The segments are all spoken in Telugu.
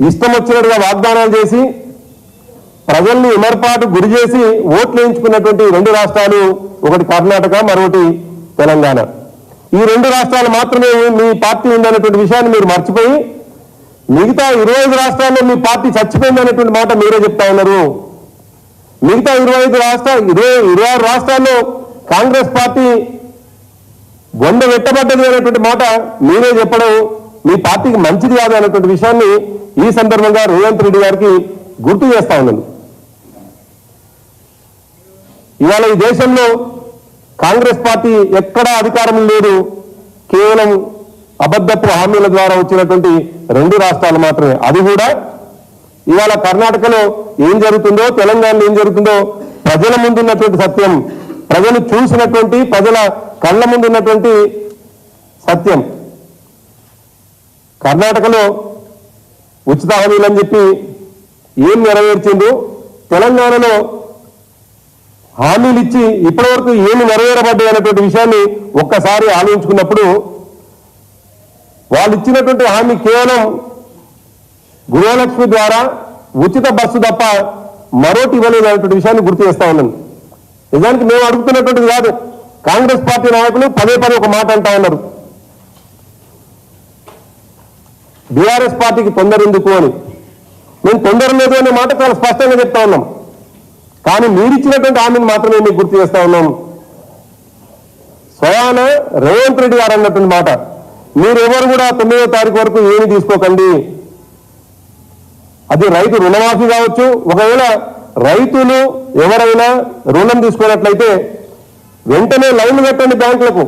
ఇష్టం వచ్చినట్టుగా వాగ్దానాలు చేసి ప్రజల్ని ఇమర్పాటు గురి చేసి ఓట్లు వేయించుకున్నటువంటి రెండు రాష్ట్రాలు ఒకటి కర్ణాటక మరొకటి తెలంగాణ. ఈ రెండు రాష్ట్రాలు మాత్రమే మీ పార్టీ ఉందనేటువంటి విషయాన్ని మీరు మర్చిపోయి మిగతా ఇరవై ఐదు రాష్ట్రాల్లో మీ పార్టీ చచ్చిపోయిందనేటువంటి మాట మీరే చెప్తా ఉన్నారు. మిగతా ఇరవై ఐదు రాష్ట్రాలు ఇరవై ఇరవై ఆరు రాష్ట్రాల్లో కాంగ్రెస్ పార్టీ బొండ వెట్టబడ్డది అనేటువంటి మాట మీరే చెప్పడం మీ పార్టీకి మంచిది కాదు అనేటువంటి విషయాన్ని ఈ సందర్భంగా రేవంత్ రెడ్డి గారికి గుర్తు చేస్తా ఉన్నాను. ఇవాళ ఈ దేశంలో కాంగ్రెస్ పార్టీ ఎక్కడా అధికారం లేదు. కేవలం అబద్ధపు హామీల ద్వారా వచ్చినటువంటి రెండు రాష్ట్రాలు మాత్రమే. అది కూడా ఇవాళ కర్ణాటకలో ఏం జరుగుతుందో తెలంగాణలో ఏం జరుగుతుందో ప్రజల ముందున్నటువంటి సత్యం. ప్రజలు చూసినటువంటి ప్రజల కళ్ళ ముందున్నటువంటి సత్యం. కర్ణాటకలో ఉచిత హామీలు అని చెప్పి ఏం నెరవేర్చిండు తెలంగాణలో హామీలు ఇచ్చి ఇప్పటివరకు ఏమి నెరవేరబడ్డాయి అనేటువంటి విషయాన్ని ఒక్కసారి ఆలోచించుకున్నప్పుడు వాళ్ళు ఇచ్చినటువంటి హామీ కేవలం గృహలక్ష్మి ద్వారా ఉచిత బస్సు తప్ప మరోటి ఇవ్వలేదు అనేటువంటి విషయాన్ని గుర్తు చేస్తా ఉన్నాను. నిజానికి మేము అడుగుతున్నటువంటిది కాదు. కాంగ్రెస్ పార్టీ నాయకులు పదే పదే ఒక మాట అంటా ఉన్నారు. బీఆర్ఎస్ పార్టీకి తొందర ఎందుకు అని. మేము తొందర లేదు అనే మాట చాలా స్పష్టంగా చెప్తా ఉన్నాం. కానీ మీరిచ్చినటువంటి హామీని మాత్రమే మీకు గుర్తు చేస్తా ఉన్నాం. స్వయాన రేవంత్ రెడ్డి గారు అన్నటువంటి మాట. మీరెవరు కూడా తొమ్మిదో తారీఖు వరకు ఏమి తీసుకోకండి. అది రైతు రుణమాఫీ కావచ్చు. ఒకవేళ రైతులు ఎవరైనా రుణం తీసుకున్నట్లయితే వెంటనే లైన్ కట్టండి బ్యాంకులకు.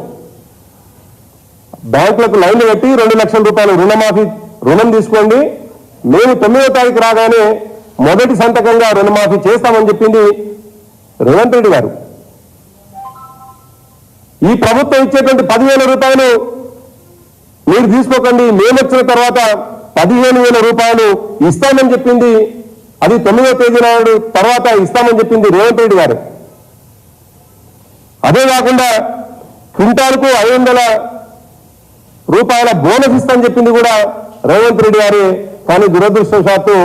బ్యాంకులకు లైన్ కట్టి రెండు లక్షల రూపాయలు రుణమాఫీ రుణం తీసుకోండి. మేము తొమ్మిదో తారీఖు రాగానే మొదటి సంతకంగా రుణమాఫీ చేస్తామని చెప్పింది రేవంత్ రెడ్డి గారు. ఈ ప్రభుత్వం ఇచ్చేటువంటి పదివేల రూపాయలు మీరు తీసుకోకండి. మేము వచ్చిన తర్వాత పదిహేను వేల రూపాయలు ఇస్తామని చెప్పింది. అది తొమ్మిదో తేదీ నాడు తర్వాత ఇస్తామని చెప్పింది రేవంత్ రెడ్డి గారు. అదే కాకుండా క్వింటాల్కు ఐదు వందల రూపాయల బోనస్ ఇస్తామని చెప్పింది కూడా రేవంత్ రెడ్డి గారి కానీ దురదృష్టవశాత్తు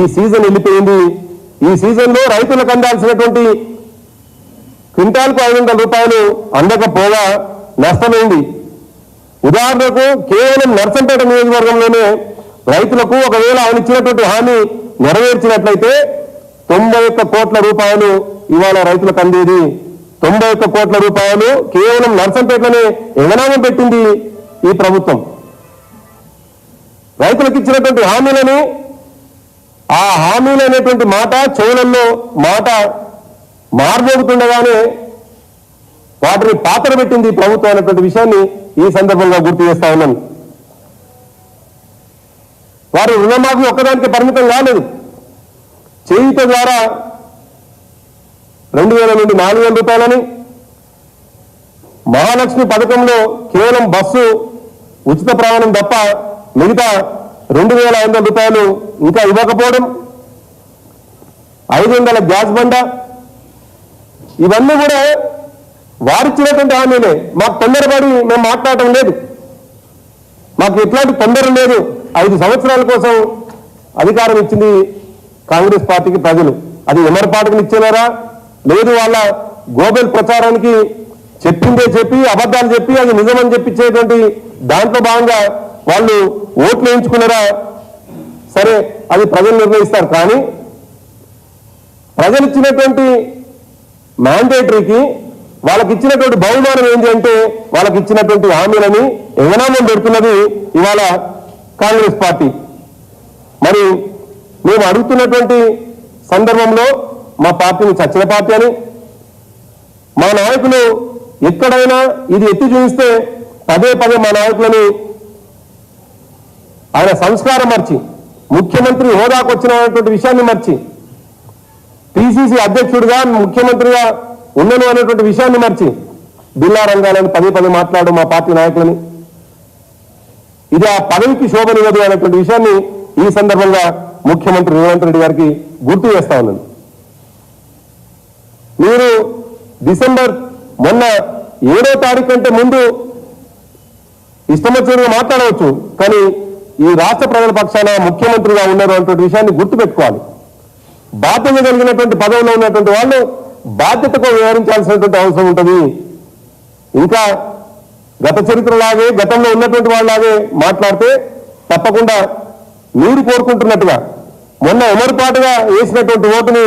ఈ సీజన్ వెళ్ళిపోయింది. ఈ సీజన్లో రైతులకు అందాల్సినటువంటి క్వింటాల్కు ఐదు వందల రూపాయలు అందకపోగా నష్టమైంది. ఉదాహరణకు కేవలం నర్సంపేట నియోజకవర్గంలోనే రైతులకు ఒకవేళ ఆయన ఇచ్చినటువంటి హామీ నెరవేర్చినట్లయితే తొంభై ఒక్క కోట్ల రూపాయలు ఇవాళ రైతులకు అందేది. తొంభై ఒక్క కోట్ల రూపాయలు కేవలం నర్సంపేటలోనే ఎగనామం పెట్టింది ఈ ప్రభుత్వం. రైతులకు ఇచ్చినటువంటి హామీలని ఆ హామీలు అనేటువంటి మాట చెవులల్లో మాట మార్మోగుతుండగానే వాటిని పాత్ర పెట్టింది ప్రభుత్వం అనేటువంటి విషయాన్ని ఈ సందర్భంగా గుర్తు చేస్తా ఉన్నాను. వారు రుణమాఫీ ఒక్కదానికి పరిమితం కాలేదు. చేయుత ద్వారా రెండు వేల నుండి నాలుగు వేల రూపాయలని మహాలక్ష్మి పథకంలో కేవలం బస్సు ఉచిత ప్రయాణం తప్ప మిగతా రెండు వేల ఐదు వందల రూపాయలు ఇంకా ఇవ్వకపోవడం ఐదు వందల గ్యాస్ బండ ఇవన్నీ కూడా వారిచ్చినటువంటి హామీలే. మాకు తొందరపడి మేము మాట్లాడటం లేదు. మాకు ఎట్లాంటి తొందర లేదు. ఐదు సంవత్సరాల కోసం అధికారం ఇచ్చింది కాంగ్రెస్ పార్టీకి ప్రజలు. అది ఎమరపాటుకు ఇచ్చినారా లేదు వాళ్ళ గోబెల్ ప్రచారానికి చెప్పిందే చెప్పి అబద్ధాలు చెప్పి అది నిజమని చెప్పించేటువంటి దాంట్లో భాగంగా వాళ్ళు ఓట్లు వేయించుకున్నారా? సరే అది ప్రజలు నిర్ణయిస్తారు. కానీ ప్రజలు ఇచ్చినటువంటి మ్యాండేటరీకి వాళ్ళకి ఇచ్చినటువంటి బహుమానం ఏంటి అంటే వాళ్ళకి ఇచ్చినటువంటి హామీలని ఎగనామం పెడుతున్నది ఇవాళ కాంగ్రెస్ పార్టీ. మరి మేము అడుగుతున్నటువంటి సందర్భంలో మా పార్టీని చచ్చిన పార్టీ అని మా నాయకులు ఎక్కడైనా ఇది ఎత్తి చూపిస్తే పదే పదే మా నాయకులని ఆయన సంస్కారం మర్చి ముఖ్యమంత్రి హోదాకు వచ్చినటువంటి విషయాన్ని మర్చి పిసిసి అధ్యక్షుడిగా ముఖ్యమంత్రిగా ఉండను అనేటువంటి విషయాన్ని మర్చి బిల్లా రంగాలని పదే పదే మాట్లాడు మా పార్టీ నాయకులని. ఇది ఆ పదవికి శోభనివ్వదు అనేటువంటి విషయాన్ని ఈ సందర్భంగా ముఖ్యమంత్రి రేవంత్ రెడ్డి గారికి గుర్తు చేస్తా ఉన్నాను. మీరు డిసెంబర్ మొన్న ఏడో తారీఖు కంటే ముందు ఇష్టం వచ్చినట్టుగా మాట్లాడవచ్చు కానీ ఈ రాష్ట్ర ప్రజల పక్షాన ముఖ్యమంత్రిగా ఉన్నారు అన్నటువంటి విషయాన్ని గుర్తుపెట్టుకోవాలి. బాధ్యత కలిగినటువంటి పదవిలో ఉన్నటువంటి వాళ్ళు బాధ్యతకు వివరించాల్సినటువంటి అవసరం ఉంటుంది. ఇంకా గత చరిత్రలాగే గతంలో ఉన్నటువంటి వాళ్ళలాగే మాట్లాడితే తప్పకుండా మీరు కోరుకుంటున్నట్టుగా మొన్న ఎమరుపాటుగా వేసినటువంటి ఓటుని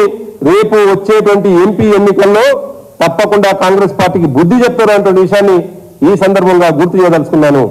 రేపు వచ్చేటువంటి ఎంపీ ఎన్నికల్లో తప్పకుండా కాంగ్రెస్ పార్టీకి బుద్ధి చెప్తారు విషయాన్ని ఈ సందర్భంగా గుర్తు చేయదలుచుకున్నాను.